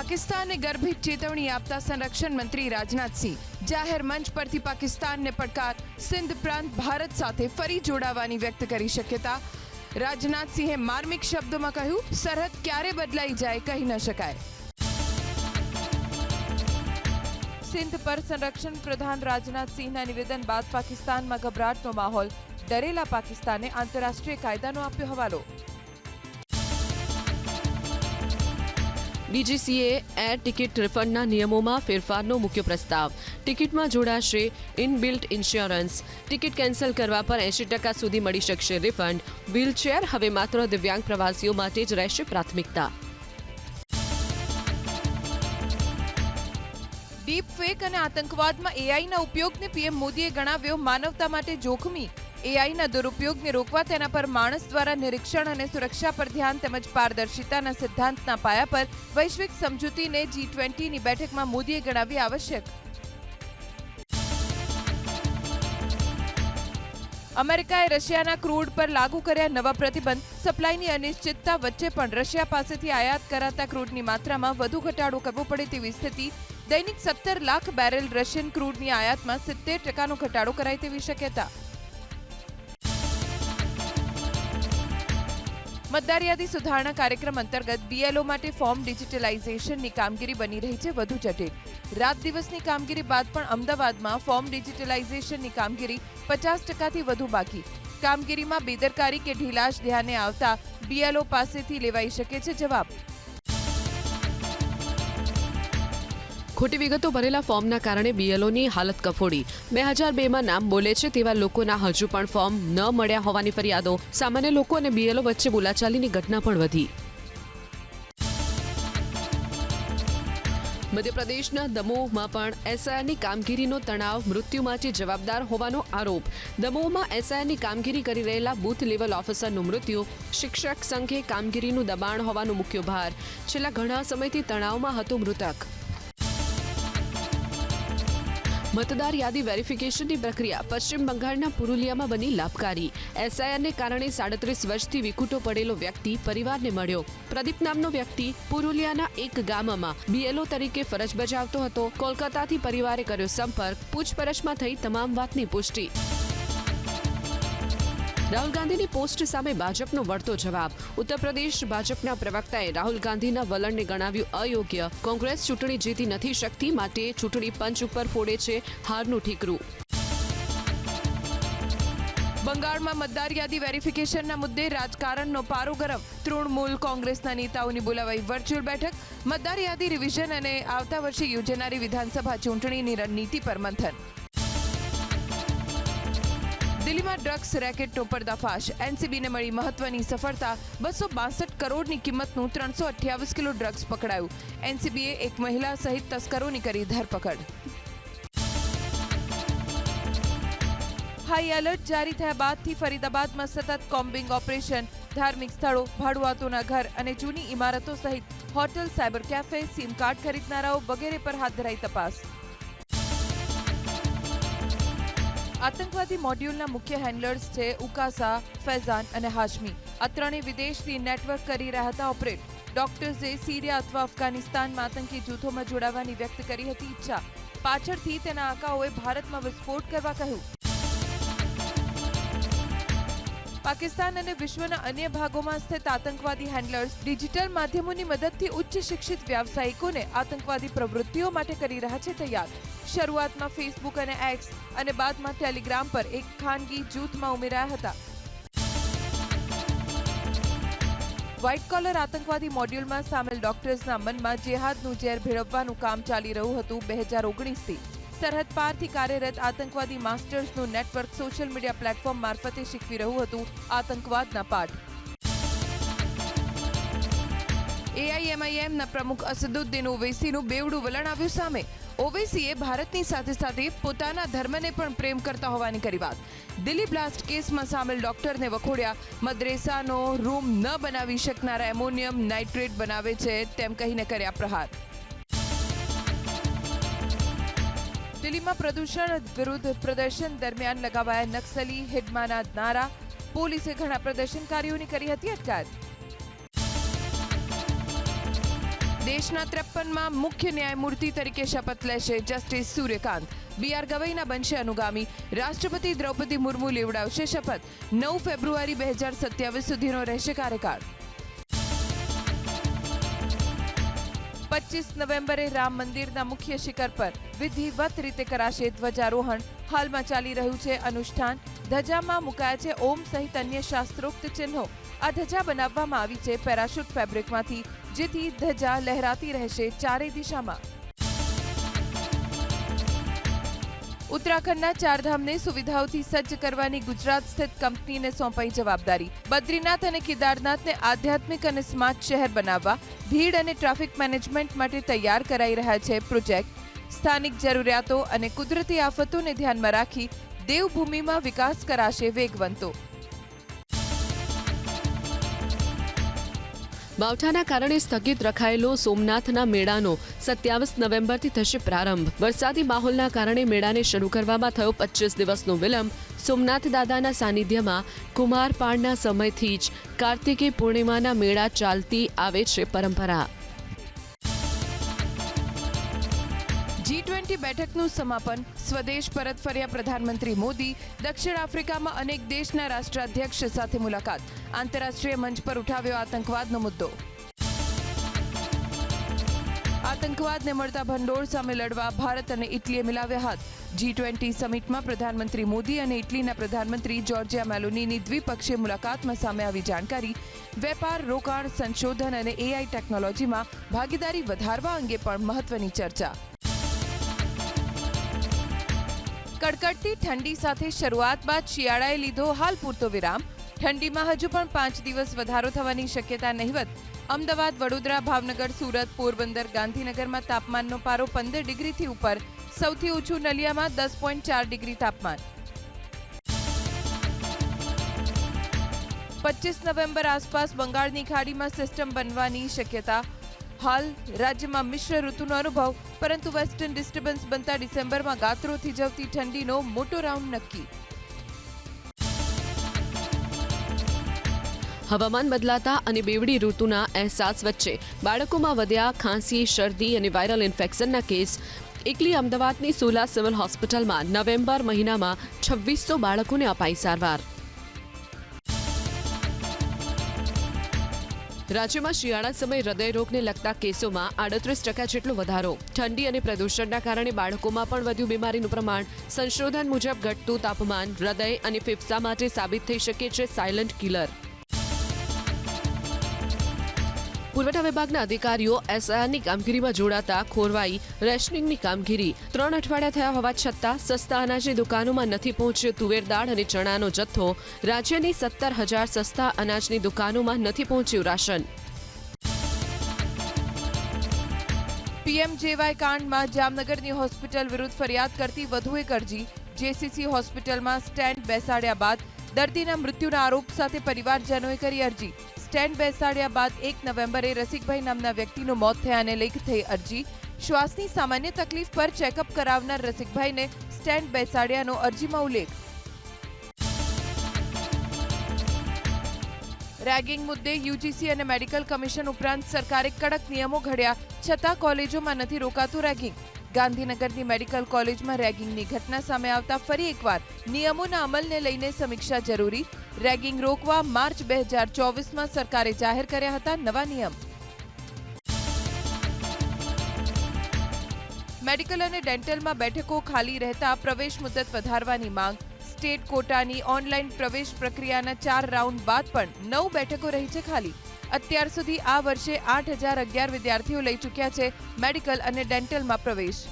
પાકિસ્તાનને ગર્ભિત ચેતવણી આપતા સંરક્ષણ મંત્રી રાજનાથસિંહ જાહેર મંચ પરથી પાકિસ્તાનને પડકાર સિંધ પ્રાંત ભારત સાથે ફરી જોડાવાની વ્યક્ત કરી શક્યતા. રાજનાથસિંહે માર્મિક શબ્દોમાં કહ્યું, સરહદ ક્યારે બદલાઈ જાય કહી ન શકાય. સિંધ પર સંરક્ષણ પ્રધાન રાજનાથસિંહના નિવેદન બાદ પાકિસ્તાનમાં ગભરાટનો માહોલ. ડરેલા પાકિસ્તાને આંતરરાષ્ટ્રીય કાયદાનો આપ્યો હવાલો. ડીજીસીએ એર ટિકિટ રિફંડના નિયમોમાં ફેરફારનો મુખ્ય પ્રસ્તાવ. ટિકિટમાં જોડાશે ઇનબિલ્ટ ઇન્સ્યોરન્સ. ટિકિટ કેન્સલ કરવા પર એંશી ટકા સુધી મળી શકશે રિફંડ. વ્હીલચેર હવે માત્ર દિવ્યાંગ પ્રવાસીઓ માટે જ રહેશે પ્રાથમિકતા. ડીપ ફેક અને આતંકવાદમાં એઆઈના ઉપયોગને પીએમ મોદીએ ગણાવ્યો માનવતા માટે જોખમી. એઆઈના દુરુપયોગને રોકવા તેના પર માણસ દ્વારા નિરીક્ષણ અને સુરક્ષા પર ધ્યાન તેમજ પારદર્શિતાના સિદ્ધાંતના પાયા પર વૈશ્વિક સમજૂતીને જી ટ્વેન્ટીની બેઠકમાં મોદીએ ગણાવી આવશ્યક. અમેરિકાએ રશિયાના ક્રૂડ પર લાગુ કર્યા નવા પ્રતિબંધ. સપ્લાયની અનિશ્ચિતતા વચ્ચે પણ રશિયા પાસેથી આયાત કરાતા ક્રૂડની માત્રામાં વધુ ઘટાડો કરવો પડે તેવી સ્થિતિ. દૈનિક સત્તર લાખ બેરેલ રશિયન ક્રૂડની આયાતમાં સિત્તેર ટકાનો ઘટાડો કરાય તેવી શક્યતા. મતદાર યાદી સુધારણા કાર્યક્રમ અંતર્ગત બીએલઓ માટે ફોર્મ ડિજિટલાઇઝેશનની કામગીરી બની રહી છે વધુ જટિલ. રાત દિવસની કામગીરી બાદ પણ અમદાવાદમાં ફોર્મ ડિજિટલાઇઝેશનની કામગીરી પચાસ ટકાથી વધુ બાકી. કામગીરીમાં બેદરકારી કે ઢીલાશ ધ્યાને આવતા બીએલઓ પાસેથી લેવાઈ શકે છે જવાબ. ખોટી વિગતો ભરેલા ફોર્મના કારણે બીએલઓની હાલત કફોડી. બે હજાર બેમાં નામ બોલે છે તેવા લોકોના હજુ પણ ફોર્મ ન મળ્યા હોવાની ફરિયાદો. સામાન્ય લોકો અને બીએલઓ વચ્ચે બોલાચાલીની ઘટના પણ વધી. મધ્યપ્રદેશના દમોહમાં પણ એસઆઈઆરની કામગીરીનો તણાવ મૃત્યુ માટે જવાબદાર હોવાનો આરોપ. દમોહમાં એસઆઈઆરની કામગીરી કરી રહેલા બૂથ લેવલ ઓફિસરનું મૃત્યુ, શિક્ષક સંઘે કામગીરીનું દબાણ હોવાનો મુખ્ય ભાર. છેલ્લા ઘણા સમયથી તણાવમાં હતું મૃતક. મતદાર યાદી વેરિફિકેશનની પ્રક્રિયા પશ્ચિમ બંગાળના પુરુલિયામાં બની લાભકારી. એસઆઈઆરને કારણે સાડત્રીસ વર્ષથી વિખૂટો પડેલો વ્યક્તિ પરિવારને મળ્યો. પ્રદીપ નામનો વ્યક્તિ પુરુલિયાના એક ગામમાં બીએલઓ તરીકે ફરજ બજાવતો હતો. કોલકાતાથી પરિવારે કર્યો સંપર્ક. પૂછપરછમાં થઈ તમામ વાતની પુષ્ટિ. રાહુલ ગાંધીની પોસ્ટ સામે ભાજપનો વળતો જવાબ. ઉત્તર પ્રદેશ ભાજપના પ્રવક્તાએ રાહુલ ગાંધીના વલણને ગણાવ્યું અયોગ્ય. કોંગ્રેસ ચૂંટણી જીતી નથી શકતી, માટે ચૂંટણી પંચ ઉપર ફોડે છે હારનું ઠીકરું. બંગાળમાં મતદાર યાદી વેરિફિકેશનના મુદ્દે રાજકારણનો પારો ગરમ. તૃણમૂલ કોંગ્રેસના નેતાઓની બોલાવાઈ વર્ચ્યુઅલ બેઠક. મતદાર યાદી રિવિઝન અને આવતા વર્ષે યોજાનારી વિધાનસભા ચૂંટણીની રણનીતિ પર મંથન. દિલ્હીમાં ડ્રગ્સ રેકેટનો પર્દાફાશ એનસીબીને મળી મહત્વની સફળતા. બસો બાસઠ કરોડની કિંમતનું ત્રણસો અઠ્યાવીસ કિલો ડ્રગ્સ પકડાયું. એનસીબીએ એક મહિલા સહિત તસ્કરોની કરી ધરપકડ. હાઈ એલર્ટ જારી થયા બાદથી ફરીદાબાદમાં સતત કોમ્બિંગ ઓપરેશન. ધાર્મિક સ્થળો, ભાડુઆતોના ઘર અને જૂની ઇમારતો સહિત hotel, cyber cafe, sim card ખરીદનારાઓ વગેરે પર હાથ ધરાઈ તપાસ. આતંકવાદી મોડ્યુલના મુખ્ય હેન્ડલર્સ છે ઉકાસા, ફૈઝાન અને હાશમી. આ ત્રણેય વિદેશથી નેટવર્ક કરી રહ્યા હતા ઓપરેટ. ડોક્ટર્સે સિરિયા અથવા અફઘાનિસ્તાનમાં આતંકી જૂથોમાં જોડાવાની વ્યક્ત કરી હતી ઈચ્છા. પાછળથી તેના આકાઓએ ભારતમાં વિસ્ફોટ કરવા કહ્યું. પાકિસ્તાન અને વિશ્વના અન્ય ભાગોમાં સ્થિત આતંકવાદી હેન્ડલર્સ ડિજિટલ માધ્યમોની મદદથી ઉચ્ચ શિક્ષિત વ્યાવસાયિકોને આતંકવાદી પ્રવૃત્તિઓ માટે કરી રહ્યા છે તૈયાર. શરૂઆતમાં ફેસબુક અને એક્સ અને બાદમાં ટેલિગ્રામ પર એક ખાનગી જૂથમાં ઉમેરાયા હતા. વ્હાઇટ કોલર આતંકવાદી મોડ્યુલમાં સામેલ ડોક્ટર્સના મનમાં જેહાદનું ઝેર ભેળવવાનું કામ ચાલી રહ્યું હતું બે હજાર ઓગણીસથી. સરહદ પારથી કાર્યરત આતંકવાદી માસ્ટર્સનું નેટવર્ક સોશિયલ મીડિયા પ્લેટફોર્મ મારફતે શીખવી રહ્યું હતું આતંકવાદના પાઠ. એઆઈએમઆઈએમના પ્રમુખ અસદુદ્દીન ઓવૈસીનું બેવડું વલણ આવ્યું સામે. ઓવૈસીએ ભારતની સાથે સાથે પોતાના ધર્મને પણ પ્રેમ કરતા હોવાની કરી વાત. દિલ્હી બ્લાસ્ટ કેસમાં સામેલ ડોક્ટરને વખોડ્યા. મદ્રેસાનો રૂમ ન બનાવી શકનારા એમોનિયમ નાઇટ્રેટ બનાવે છે તેમ કહીને કર્યા પ્રહાર. દિલ્હીમાં પ્રદૂષણ વિરુદ્ધ પ્રદર્શન દરમિયાન લગાવાયા નક્સલી હિડમાના નારા. પોલીસે ઘણા પ્રદર્શનકારીઓની કરી હતી અટકાયત. દેશના ત્રેપનમાં મુખ્ય ન્યાયમૂર્તિ તરીકે શપથ લેશે જસ્ટિસ સૂર્યકાંત. બી આર ગવઈના બનશે અનુગામી. રાષ્ટ્રપતિ દ્રૌપદી મુર્મુ લેવડાવશે શપથ. નવ ફેબ્રુઆરી બે હજાર સત્યાવીસ સુધીનો રહેશે કાર્યકાળ. પચીસ નવેમ્બરે રામ મંદિરના મુખ્ય શિખર પર વિધિવત રીતે કરાશે ધ્વજારોહણ. હાલમાં ચાલી રહ્યું છે અનુષ્ઠાન. ધજામાં મુકાયા છે ઓમ સહિત અન્ય શાસ્ત્રોક્ત ચિહ્નો. આ ધજા બનાવવામાં આવી છે પેરાશૂટ ફેબ્રિકમાંથી, જેથી ધજા લહેરાતી રહેશે ચારે દિશામાં. ઉત્તરાખંડના ચારધામને સુવિધાઓથી સજ્જ કરવાની ગુજરાત સ્થિત કંપનીને સોંપાઈ જવાબદારી. બદ્રીનાથ અને કેદારનાથને આધ્યાત્મિક અને સ્માર્ટ શહેર બનાવવા ભીડ અને ટ્રાફિક મેનેજમેન્ટ માટે તૈયાર કરાઈ રહ્યા છે પ્રોજેક્ટ. સ્થાનિક જરૂરિયાતો અને કુદરતી આફતોને ધ્યાનમાં રાખી દેવભૂમિમાં વિકાસ કરાશે વેગવંતો. માવઠાના કારણે સ્થગિત રખાયેલો સોમનાથના મેળાનો સત્યાવીસ નવેમ્બરથી થશે પ્રારંભ. વરસાદી માહોલના કારણે મેળાને શરૂ કરવામાં થયો પચીસ દિવસનો વિલંબ. સોમનાથ દાદાના સાનિધ્યમાં કુમારપાળના સમયથી જ કાર્તિકી પૂર્ણિમાના મેળા ચાલતી આવે છે પરંપરા. જી ટ્વેન્ટી બેઠકનું સમાપન. સ્વદેશ પરત ફર્યા પ્રધાનમંત્રી મોદી. દક્ષિણ આફ્રિકામાં અનેક દેશના રાષ્ટ્રાધ્યક્ષ સાથે મુલાકાત. આંતરરાષ્ટ્રીય મંચ પર ઉઠાવ્યો આતંકવાદનો મુદ્દો. આતંકવાદને મળતા ભંડોળ સામે લડવા ભારત અને ઇટલીએ મિલાવ્યા હાથ. જી ટ્વેન્ટી સમિટમાં પ્રધાનમંત્રી મોદી અને ઇટલીના પ્રધાનમંત્રી જોર્જિયા મેલોનીની દ્વિપક્ષીય મુલાકાતમાં સામે આવી જાણકારી. વેપાર, રોકાણ, સંશોધન અને એઆઈ ટેકનોલોજીમાં ભાગીદારી વધારવા અંગે પણ મહત્વની ચર્ચા. કડકડતી ઠંડી સાથે શરૂઆત બાદ શિયાળાએ લીધો હાલ પૂરતો વિરામ. ઠંડીમાં હજુ પણ પાંચ દિવસ વધારો થવાની શક્યતા નહીવત. અમદાવાદ, વડોદરા, ભાવનગર, સુરત, પોરબંદર, ગાંધીનગરમાં તાપમાનનો પારો પંદર ડિગ્રીથી ઉપર. સૌથી ઓછું નલિયામાં દસ પોઈન્ટ ચાર ડિગ્રી તાપમાન. પચીસ નવેમ્બર આસપાસ બંગાળની ખાડીમાં સિસ્ટમ બનવાની શક્યતા હાલ રાજ્યમાં મિશ્ર ઋતુનો અનુભવ, પરંતુ વેસ્ટર્ન ડિસ્ટર્બન્સ બનતા ડિસેમ્બરમાં ગાત્રો થીજવતી ઠંડીનો મોટો રાઉન્ડ નક્કી. હવામાન બદલાતા અને બેવડી ઋતુના અહેસાસ વચ્ચે બાળકોમાં વધ્યા ખાંસી, શરદી અને વાયરલ ઇન્ફેક્શનના કેસ. એકલી અમદાવાદની સોલા સિવિલ હોસ્પિટલમાં નવેમ્બર મહિનામાં છવ્વીસો બાળકોને અપાઈ સારવાર. રાજ્યમાં શિયાળા સમયે હૃદયરોગને લગતા કેસોમાં આડત્રીસ ટકા જેટલો વધારો. ઠંડી અને પ્રદૂષણના કારણે બાળકોમાં પણ વધ્યું બીમારીનું પ્રમાણ. સંશોધન મુજબ ઘટતું તાપમાન, હૃદય અને ફેફસા માટે સાબિત થઈ શકે છે સાયલન્ટ કિલર. પુરવઠા વિભાગના અધિકારીઓ એસઆરની કામગીરીમાં જોડાતા ખોરવાઈ, રેશનિંગની કામગીરી, ત્રણ અઠવાડિયા થયા હોવા છતાં સસ્તા અનાજની દુકાનોમાં નથી પહોંચ્યો. તુવેર દાળ અને ચણાનો જથ્થો રાજ્યની સત્તર હજાર સસ્તા અનાજની દુકાનોમાં નથી પહોંચ્યું રાશન. પીએમજેવાય કાંડમાં જામનગરની હોસ્પિટલ વિરુદ્ધ ફરિયાદ કરતી વધુ એક અરજી. જેસીસી હોસ્પિટલમાં સ્ટેન્ડ બેસાડ્યા બાદ દર્દીના મૃત્યુના આરોપ સાથે પરિવારજનોએ કરી અરજી. સ્ટેન્ડ બેસાડ્યા બાદ એક નવેમ્બરે રસિકભાઈ નામના વ્યક્તિનું મોત થયાને લઈ થઈ અરજી. શ્વાસની સામાન્ય તકલીફ પર ચેકઅપ કરાવનાર રસિકભાઈને સ્ટેન્ડ બેસાડ્યાનો અરજીમાં ઉલ્લેખ. રેગિંગ મુદ્દે યુજીસી અને મેડિકલ કમિશન ઉપરાંત સરકારે કડક નિયમો ઘડ્યા, છતાં કોલેજોમાં નથી રોકાતું રેગિંગ. ગાંધીનગરની મેડિકલ કોલેજમાં રેગિંગની ઘટના સામે આવતા ફરી એકવાર નિયમોના અમલને લઈને સમીક્ષા જરૂરી. રેગિંગ રોકવા માર્ચ બે હજાર ચોવીસમાં સરકારે જાહેર કર્યા હતા નવા નિયમ. મેડિકલ અને ડેન્ટલમાં બેઠકો ખાલી રહેતા પ્રવેશ મુદત વધારવાની માંગ. સ્ટેટ કોટાની ઓનલાઈન પ્રવેશ પ્રક્રિયાના ચાર રાઉન્ડ બાદ પણ નવ બેઠકો રહી છે ખાલી. અત્યાર સુધી આ વર્ષે આઠ હજાર અગિયાર વિદ્યાર્થીઓ લઈ ચૂક્યા છે મેડિકલ અને ડેન્ટલમાં પ્રવેશ.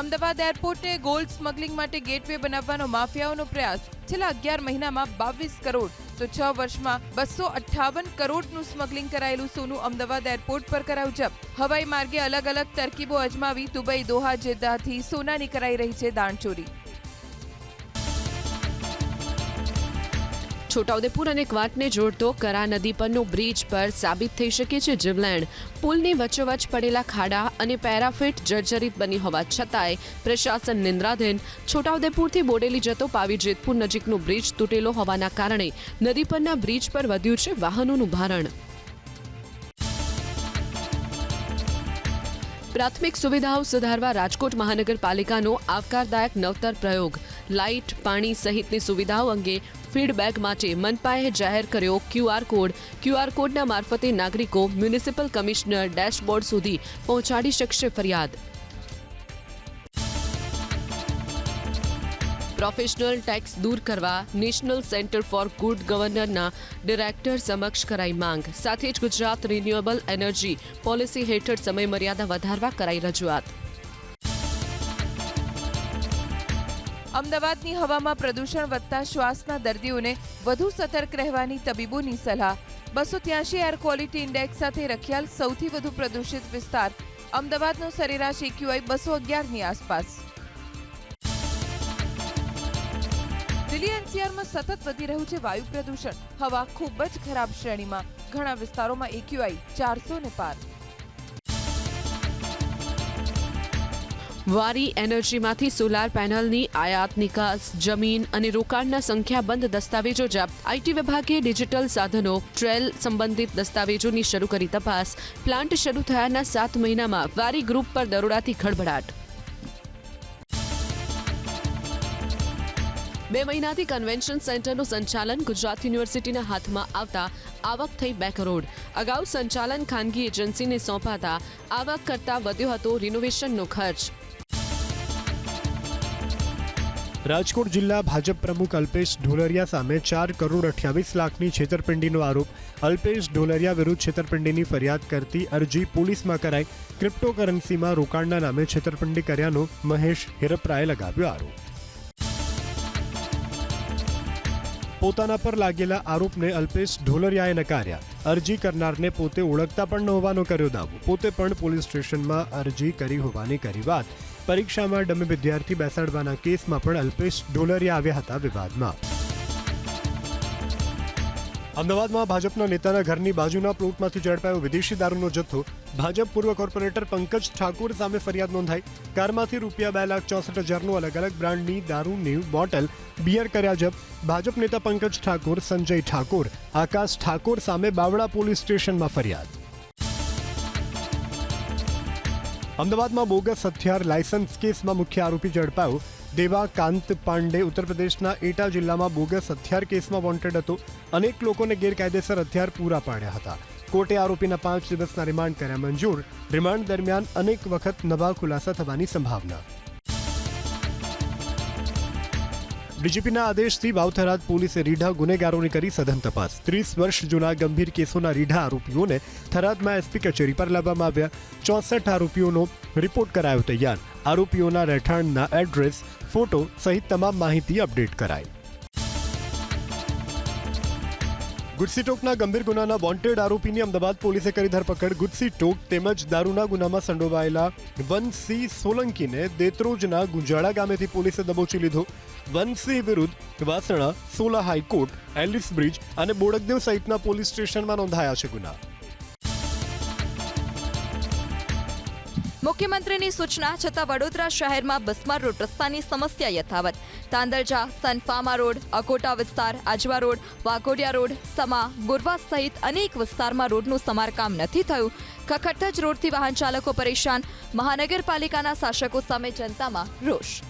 અમદાવાદ એરપોર્ટને ગોલ્ડ સ્મગલિંગ માટે ગેટવે બનાવવાનો માફિયાઓનો પ્રયાસ. છેલ્લા અગિયાર મહિનામાં બાવીસ કરોડ, તો છ વર્ષમાં બસો અઠ્ઠાવન કરોડનું સ્મગલિંગ કરાયેલું સોનું અમદાવાદ એરપોર્ટ પર કરાયું જપ્ત. હવાઈ માર્ગે અલગ અલગ તરકીબો અજમાવી દુબઈ, દોહા જેદ્દાથી સોનાની કરાઈ રહી છે દાણચોરી. છોટાઉદેપુર અને ક્વાંટને જોડતો કરા નદી પરનો બ્રિજ પર સાબિત થઈ શકે છે જીવલેણ. પુલની વચ્ચોવચ્ચ પડેલા ખાડા અને પેરાફિટ જર્જરિત બની હોવા છતાંય પ્રશાસન નિંદ્રાધીન છોટાઉદેપુરથી બોડેલી જતો પાવી જેતપુર નજીકનો બ્રિજ તૂટેલો હોવાના કારણે નદી પરના બ્રિજ પર વધ્યું છે વાહનોનું ભારણ. પ્રાથમિક સુવિધાઓ સુધારવા રાજકોટ મહાનગરપાલિકાનો આવકારદાયક નવતર પ્રયોગ. લાઇટ, પાણી સહિતની સુવિધાઓ અંગે ફીડબેક માટે મનપાએ જાહેર કર્યો ક્યુઆર કોડ. ક્યુઆર કોડના મારફતે નાગરિકો મ્યુનિસિપલ કમિશનર ડેશબોર્ડ સુધી પહોંચાડી શકશે ફરિયાદ. પ્રોફેશનલ ટેક્સ દૂર કરવા નેશનલ સેન્ટર ફોર ગુડ ગવર્નરના ડિરેક્ટર સમક્ષ કરાઈ માંગ. સાથે જ ગુજરાત રિન્યુએબલ એનર્જી પોલિસી હેઠળ સમયમર્યાદા વધારવા કરાઈ રજૂઆત. અમદાવાદની હવામાં પ્રદૂષણ વધતા શ્વાસના દર્દીઓને વધુ સતર્ક રહેવાની તબીબોની સલાહ. બસો ત્યાસી એર ક્વોલિટી ઇન્ડેક્સ સાથે રખિયાલ સૌથી વધુ પ્રદૂષિત વિસ્તાર અમદાવાદનો સરેરાશ એક્યુઆઈ બસો અગિયારની આસપાસ. દિલ્હી એનસીઆરમાં સતત વધી રહ્યું છે વાયુ પ્રદૂષણ. હવા ખૂબ જ ખરાબ શ્રેણીમાં. ઘણા વિસ્તારોમાં એક્યુઆઈ ચારસો ને પાર. વારી એનર્જીમાંથી સોલાર પેનલની આયાત નિકાસ, જમીન અને રોકાણના સંખ્યાબંધ દસ્તાવેજો જપ્ત. આઈટી વિભાગે ડિજિટલ સાધનો, ટ્રેલ સંબંધિત દસ્તાવેજોની શરૂ કરી તપાસ. પ્લાન્ટ શરૂ થયાના સાત મહિનામાં વારી ગ્રુપ પર દરોડાથી ખળભળાટ. બે મહિનાથી કન્વેન્શન સેન્ટરનું સંચાલન ગુજરાત યુનિવર્સિટીના હાથમાં આવતા આવક થઈ બે કરોડ. અગાઉ સંચાલન ખાનગી એજન્સીને સોંપાતા આવક કરતાં વધ્યો હતો રિનોવેશનનો ખર્ચ. રાજકોટ જિલ્લા ભાજપ પ્રમુખ અલ્પેશ ઢોલરિયા સામે ચાર કરોડ અઠ્યાવીસ લાખની છેતરપિંડીનો આરોપ. અલ્પેશ ઢોલરિયા વિરુદ્ધ છેતરપિંડીની ફરિયાદ કરતી અરજી પોલીસમાં કરાઈ. ક્રિપ્ટોકરન્સીમાં રોકાણના નામે છેતરપિંડી કર્યાનો મહેશ હિરપરાએ લગાવ્યો આરોપ. પોતાના પર લાગેલા આરોપને અલ્પેશ ઢોલરિયાએ નકાર્યા. અરજી કરનારને પોતે ઓળખતા પણ ન હોવાનો કર્યો દાવો. પોતે પણ પોલીસ સ્ટેશનમાં અરજી કરી હોવાની કરી વાત. પરીક્ષામાં ડમી વિદ્યાર્થી બેસાડવાના કેસમાં પણ અલ્પેશ ડોલરિયા આવ્યા હતા વિવાદમાં. અમદાવાદમાં ભાજપના નેતાના ઘરની બાજુના પ્લોટમાંથી ઝડપાયો વિદેશી દારૂનો જથ્થો. ભાજપ પૂર્વ કોર્પોરેટર પંકજ ઠાકુર સામે ફરિયાદ નોંધાઈ. કારમાંથી રૂપિયા બે લાખ ચોસઠ હજારનું અલગ અલગ બ્રાન્ડની દારૂની બોટલ બિયર કર્યા જપ. ભાજપ નેતા પંકજ ઠાકુર સંજય ઠાકોર, આકાશ ઠાકોર સામે બાવળા પોલીસ સ્ટેશનમાં ફરિયાદ. અમદાવાદમાં બોગસ હથિયાર લાયસન્સ કેસમાં મુખ્ય આરોપી ઝડપાયો. દેવા કાંત પાંડે ઉત્તર પ્રદેશના એટા જિલ્લામાં બોગસ હથિયાર કેસમાં વોન્ટેડ હતો. અનેક લોકોને ગેરકાયદેસર હથિયાર પૂરા પાડ્યા હતા. કોર્ટે આરોપીના પાંચ દિવસના રિમાન્ડ કર્યા મંજૂર. રિમાન્ડ દરમિયાન અનેક વખત નવા ખુલાસા થવાની સંભાવના. ડીજીપીના આદેશથી વાવથરાદ પોલીસે રીઢા ગુનેગારોની કરી સઘન તપાસ. ત્રીસ વર્ષ જૂના ગંભીર કેસોના રીઢા આરોપીઓને થરાદમાં એસપી કચેરી પર લાવવામાં આવ્યા. ચોસઠ આરોપીઓનો રિપોર્ટ કરાયો તૈયાર. આરોપીઓના રહેઠાણના એડ્રેસ, ફોટો સહિત તમામ માહિતી અપડેટ કરાઈ. ગુડસી ટોકના ગંભીર ગુનાના વોન્ટેડ આરોપીની અમદાવાદ પોલીસે કરી ધરપકડ. ગુડસી ટોક તેમજ દારૂના ગુનામાં સંડોવાયેલા વનસી સોલંકીને દેત્રોજના ગુંજાળા ગામેથી પોલીસે દબોચી લીધો. વનસી વિરુદ્ધ Vasna, Sola high court, Ellis bridge અને બોડકદેવ સહિતના પોલીસ સ્ટેશનમાં નોંધાયા છે ગુના. મુખ્યમંત્રીની સૂચના છતાં વડોદરા શહેરમાં બસમાર રોડ રસ્તાની સમસ્યા યથાવત. તાંદરજા સનફામા રોડ અકોટા વિસ્તાર, આજવા રોડ, વાઘોડિયા રોડ, સમા, ગુરવા સહિત અનેક વિસ્તારમાં રોડનું સમારકામ નથી થયું. ખખડધજ રોડથી વાહન ચાલકો પરેશાન. મહાનગરપાલિકાના શાસકો સામે જનતામાં રોષ.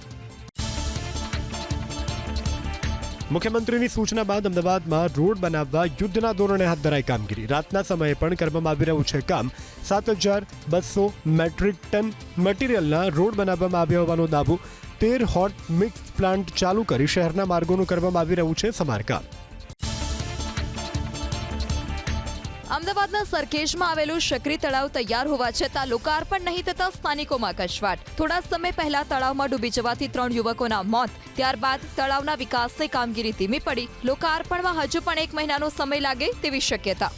મુખ્યમંત્રીની સૂચના બાદ અમદાવાદમાં રોડ બનાવવા યુદ્ધના ધોરણે હાથ ધરાઈ કામગીરી. રાતના સમયે પણ કરવામાં આવી રહ્યું છે કામ. સાત હજાર બસો મેટ્રિક ટન મટીરિયલના રોડ બનાવવામાં આવ્યા હોવાનો દાવો. તેર હોટ મિક્સ પ્લાન્ટ ચાલુ કરી શહેરના માર્ગોનું કરવામાં આવી રહ્યું છે સમારકામ. અમદાવાદના સરખેજમાં આવેલું શકરી તળાવ તૈયાર હોવા છતાં લોકાર્પણ નહીં થતા સ્થાનિકોમાં કચવાટ થોડા સમય પહેલા તળાવમાં ડૂબી જવાથી ત્રણ યુવકોના મોત. ત્યારબાદ તળાવના વિકાસની કામગીરી ધીમી પડી. લોકાર્પણમાં હજુ પણ એક મહિનાનો સમય લાગે તેવી શક્યતા.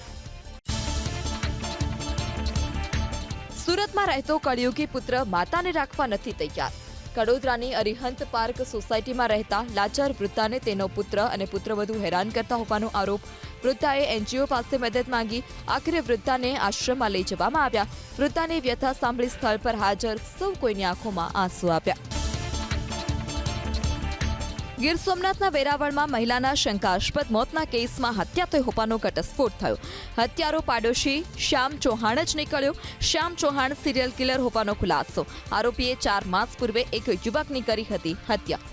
સુરતમાં રહેતો કળિયુગી પુત્ર માતાને રાખવા નથી તૈયાર. કડોદરાની અરિહંત પાર્ક સોસાયટીમાં રહેતા લાચાર વૃદ્ધાને તેનો પુત્ર અને પુત્રવધુ હેરાન કરતા હોવાનો આરોપ. વૃદ્ધાએ એનજીઓ પાસે મદદ માંગી. આખરે વૃદ્ધાને આશ્રમમાં લઈ જવામાં આવ્યા. વૃદ્ધાની વ્યથા સાંભળી સ્થળ પર હાજર સૌ કોઈની આંખોમાં આંસુ આપ્યા. ગીર સોમનાથના વેરાવળમાં મહિલાના શંકાસ્પદ મોતના કેસમાં હત્યા થઈ હોવાનો ઘટસ્ફોટ થયો. હત્યારો પાડોશી શ્યામ ચૌહાણ જ નીકળ્યો. શ્યામ ચૌહાણ સિરિયલ કિલર હોવાનો ખુલાસો. આરોપીએ ચાર માસ પૂર્વે એક યુવકની કરી હતી હત્યા.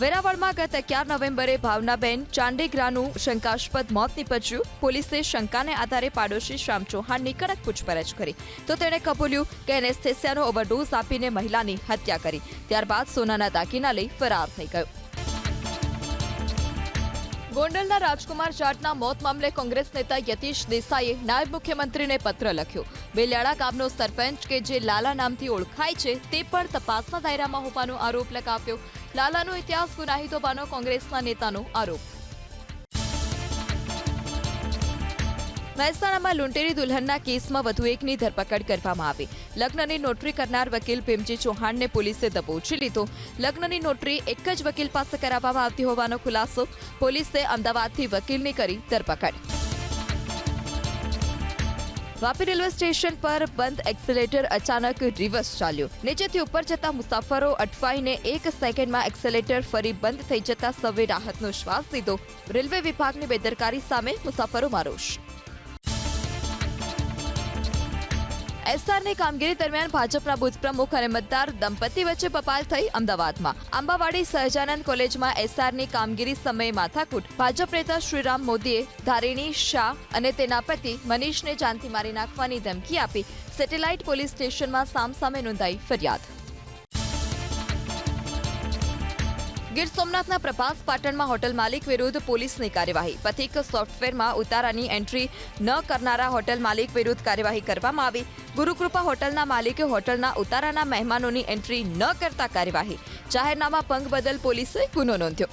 વેરાવળમાં ગત અગિયાર નવેમ્બરે ભાવનાબેન ચાંડેગ્રાનું શંકાસ્પદ મોત નીપજ્યું. પોલીસે શંકાને આધારે પાડોશી શ્યામ ચૌહાણની કડક પૂછપરછ કરી. તો તેણે કબૂલ્યું કે એનેસ્થેસિયાનો ઓવરડોઝ આપીને મહિલાની હત્યા કરી. ત્યારબાદ સોનાના દાગીના લઈ ફરાર થઈ ગયો. ગોંડલના રાજકુમાર જાટના મોત મામલે કોંગ્રેસ નેતા યતીશ દેસાઈએ નાયબ મુખ્યમંત્રીને પત્ર લખ્યો. બેલિયાળા ગામનો સરપંચ કે જે લાલા નામથી ઓળખાય છે, તે પણ તપાસના દાયરામાં હોવાનો આરોપ લગાવ્યો. લાલાનો ઇતિહાસ ગુનાહિત હોવાનો કોંગ્રેસના નેતાનો આરોપ. મહેસાણામાં લુંટેરી દુલ્હનના કેસમાં વધુ એકની ધરપકડ કરવામાં આવી. લગ્નની નોટરી કરનાર વકીલ ભીમજી ચૌહાણને પોલીસે દબોચી લીધો. લગ્નની નોટરી એક જ વકીલ પાસે કરાવવામાં આવતી હોવાનો ખુલાસો પોલીસે અમદાવાદથી વકીલની કરી ધરપકડ. વાપી રેલવે સ્ટેશન પર બંધ એક્સેલેટર અચાનક રિવર્સ ચાલ્યું. નીચેથી ઉપર જતા મુસાફરો અટવાઈને એક સેકન્ડમાં એક્સેલેટર ફરી બંધ થઈ જતા સૌએ રાહતનો શ્વાસ લીધો. રેલવે વિભાગની બેદરકારી સામે મુસાફરોમાં રોષ. એસઆરની કામગીરી દરમિયાન ભાજપના બુથ પ્રમુખ અને મતદાર દંપતી વચ્ચે બપાલ થઈ અમદાવાદમાં. આંબાવાડી સહજાનંદ કોલેજમાં એસઆરની કામગીરી સમયે માથાકૂટ. ભાજપ નેતા શ્રીરામ મોદીએ ધારિણી, શાહ અને તેના પતિ મનીષને જાનથી મારી નાખવાની ધમકી આપી. સેટેલાઇટ પોલીસ સ્ટેશનમાં સામસામે નોંધાઈ ફરિયાદ. ગીર સોમનાથના પ્રભાસ પાટણમાં હોટલ માલિક વિરુદ્ધ પોલીસની કાર્યવાહી. પથિક સોફ્ટવેરમાં ઉતારાની એન્ટ્રી ન કરનારા હોટલ માલિક વિરુદ્ધ કાર્યવાહી કરવામાં આવી. ગુરુકૃપા હોટલના માલિકે હોટલના ઉતારાના મહેમાનોની એન્ટ્રી ન કરતા કાર્યવાહી. જાહેરનામા ભંગ બદલ પોલીસે ગુનો નોંધ્યો.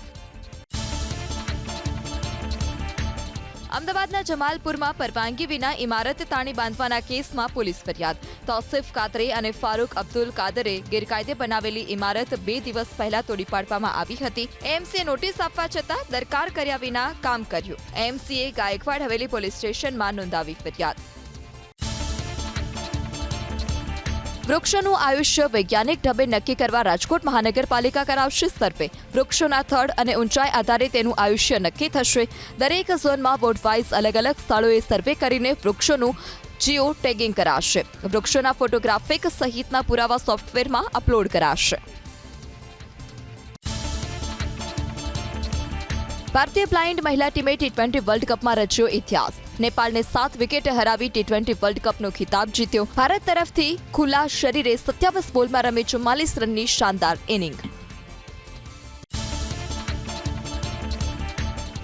અમદાવાદના જમાલપુરમાં પરવાનગી વિના ઇમારત તાણી બાંધવાના કેસમાં પોલીસ ફરિયાદ. તૌસિફ કાદરે અને ફારૂક અબ્દુલ કાદરે ગેરકાયદે બનાવેલી ઇમારત બે દિવસ પહેલા તોડી પાડવામાં આવી હતી. એએમસીએ નોટિસ આપવા છતાં દરકાર કર્યા વિના કામ કર્યું. એએમસીએ ગાયકવાડ હવેલી પોલીસ સ્ટેશનમાં નોંધાવી ફરિયાદ. વૃક્ષોનું આયુષ્ય વૈજ્ઞાનિક ઢબે નક્કી કરવા રાજકોટ મહાનગરપાલિકા કરાવશે સર્વે. વૃક્ષોના થડ અને ઊંચાઈ આધારે તેનું આયુષ્ય નક્કી થશે. દરેક ઝોનમાં વોર્ડવાઇઝ અલગ અલગ સ્થળોએ સર્વે કરીને વૃક્ષોનું જીઓ ટેગિંગ કરાશે. વૃક્ષોના ફોટોગ્રાફિક સહિતના પુરાવા સોફ્ટવેરમાં અપલોડ કરાશે. ભારતીય બ્લાઇન્ડ મહિલા ટીમે ટી ટ્વેન્ટી વર્લ્ડ કપમાં રચ્યો ઇતિહાસ. નેપાળને સાત વિકેટે હરાવી ટી ટ્વેન્ટી વર્લ્ડ કપનો ખિતાબ જીત્યો. ભારત તરફથી ખુલ્લા શરીરે સત્યાવીસ બોલમાં રમી ચુમ્માલીસ રનની શાનદાર ઇનિંગ.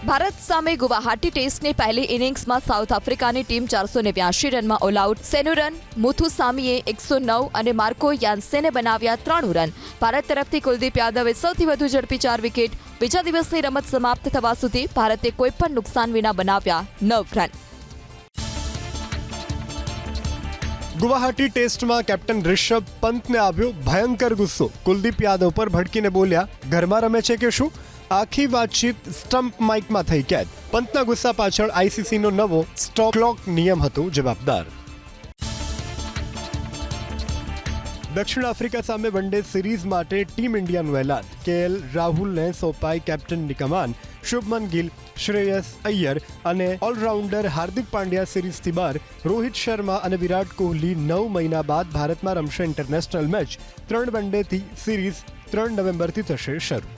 ભારત સામે ગુવાહાટી ટેસ્ટની પહેલી ઇનિંગ્સમાં સાઉથ આફ્રિકાની ટીમ ચારસો નેવ્યાસી રનમાં ઓલ આઉટ. સેનુરન મુથુસામીએ એકસો નવ અને માર્કો યાન્સેને બનાવ્યા ત્રાણું રન. ભારત તરફથી કુલદીપ યાદવે સૌથી વધુ ઝડપી ચાર વિકેટ. બીજા દિવસની રમત સમાપ્ત થવા સુધી ભારતે કોઈપણ નુકસાન વિના બનાવ્યા નવ રન. ગુવાહાટી ટેસ્ટમાં કેપ્ટન રિષભ પંતને આવ્યો ભયંકર ગુસ્સો. કુલદીપ યાદવ પર ભડકીને બોલ્યા, ઘરમાં રમે છે કે શું? આખી વાતચીત સ્ટમ્પ માઇકમાં થઈ કેદ પંતના ગુસ્સા પાછળ આઈસીસીનો નવો સ્ટોક ક્લોક નિયમ હતો જવાબદાર. દક્ષિણ આફ્રિકા સામે વનડે સિરીઝ માટે ટીમ ઇન્ડિયાનું એલાન. કેએલ રાહુલને સોંપાઈ કેપ્ટનની કમાન. શુભમન ગિલ, શ્રેયસ અય્યર અને ઓલરાઉન્ડર હાર્દિક પાંડ્યા સિરીઝથી બહાર. રોહિત શર્મા અને વિરાટ કોહલી નવ મહિના બાદ ભારતમાં રમશે ઇન્ટરનેશનલ મેચ ત્રણ વનડેથી સિરીઝ ત્રણ નવેમ્બરથી થશે શરૂ.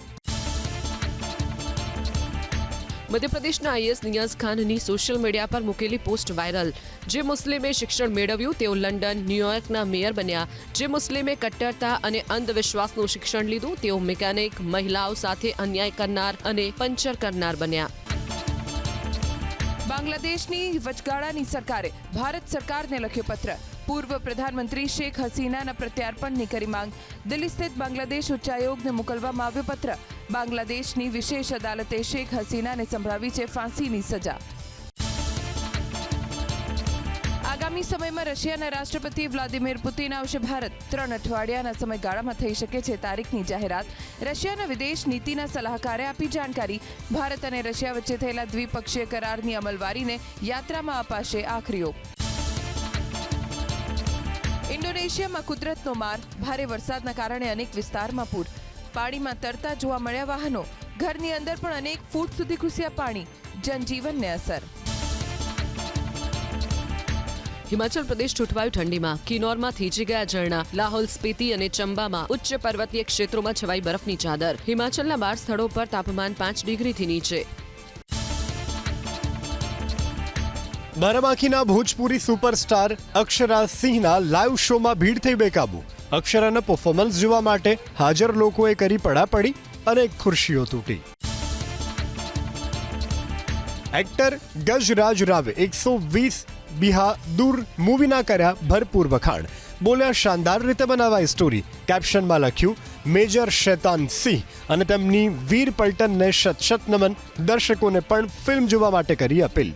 મધ્યપ્રદેશના આઈએસ નિયાઝ ખાનની સોશિયલ મીડિયા પર મૂકેલી પોસ્ટ વાયરલ. જે મુસ્લિમે શિક્ષણ મેળવ્યું તેઓ લંડન, ન્યૂયોર્કના મેયર બન્યા. જે મુસ્લિમે કટ્ટરતા અને અંધવિશ્વાસનું શિક્ષણ લીધું તેઓ મિકેનિક, મહિલાઓ સાથે અન્યાય કરનાર અને પંચર કરનાર બન્યા. બાંગ્લાદેશની વચગાળાની સરકારે ભારત સરકારને લખ્યો પત્ર. પૂર્વ પ્રધાનમંત્રી શેખ હસીનાના પ્રત્યાર્પણની કરી માંગ. દિલ્હી સ્થિત બાંગ્લાદેશ ઉચ્ચાયોગને મોકલવામાં આવ્યો પત્ર. બાંગ્લાદેશની વિશેષ અદાલતે શેખ હસીનાને સંભળાવી છે ફાંસીની સજા. આગામી સમયમાં રશિયાના રાષ્ટ્રપતિ વ્લાદિમીર પુતિન આવશે ભારત. ત્રણ અઠવાડિયાના સમયગાળામાં થઈ શકે છે તારીખની જાહેરાત. રશિયાના વિદેશ નીતિના સલાહકારે આપી જાણકારી. ભારત અને રશિયા વચ્ચે થયેલા દ્વિપક્ષીય કરારની અમલવારીને યાત્રામાં અપાશે આખરી ઓપ. ઇન્ડોનેશિયામાં કુદરતનો માર ભારે વરસાદના કારણે અનેક વિસ્તારમાં પૂર. પાણીમાં તરતા જોવા મળ્યા વાહનો, ઘરની અંદર પણ અનેક ફૂટ સુધી ઘૂસ્યા પાણી. જનજીવનને અસર. હિમાચલ પ્રદેશ છૂટવાયું ઠંડીમાં. કિનોરમાં થીજી ગયા ઝરણા. લાહોલ, સ્પીતિ અને ચંબામાં ઉચ્ચ પર્વતીય ક્ષેત્રોમાં છવાઈ બરફની ચાદર. હિમાચલના બાર સ્થળો પર તાપમાન પાંચ ડિગ્રીથી નીચે. બારાબાંકીના ભોજપુરી સુપરસ્ટાર અક્ષરા સિંહના લાઈવ શોમાં ભીડ થઈ બેકાબુ. અક્ષરાના પરફોર્મન્સ જોવા માટે હાજર લોકોએ કરી પડાપડી અને ખુરશીઓ તૂટી. એક્ટર ગજરાજ રાવે એકસો વીસ બિહા દૂર મૂવીના કર્યા ભરપૂર વખાણ. બોલ્યા, શાનદાર રીતે બનાવાય સ્ટોરી કેપ્શનમાં લખ્યું, મેજર શેતાન સિંહ અને તેમની વીર પલટનને શત શત નમન દર્શકોને પણ ફિલ્મ જોવા માટે કરી અપીલ.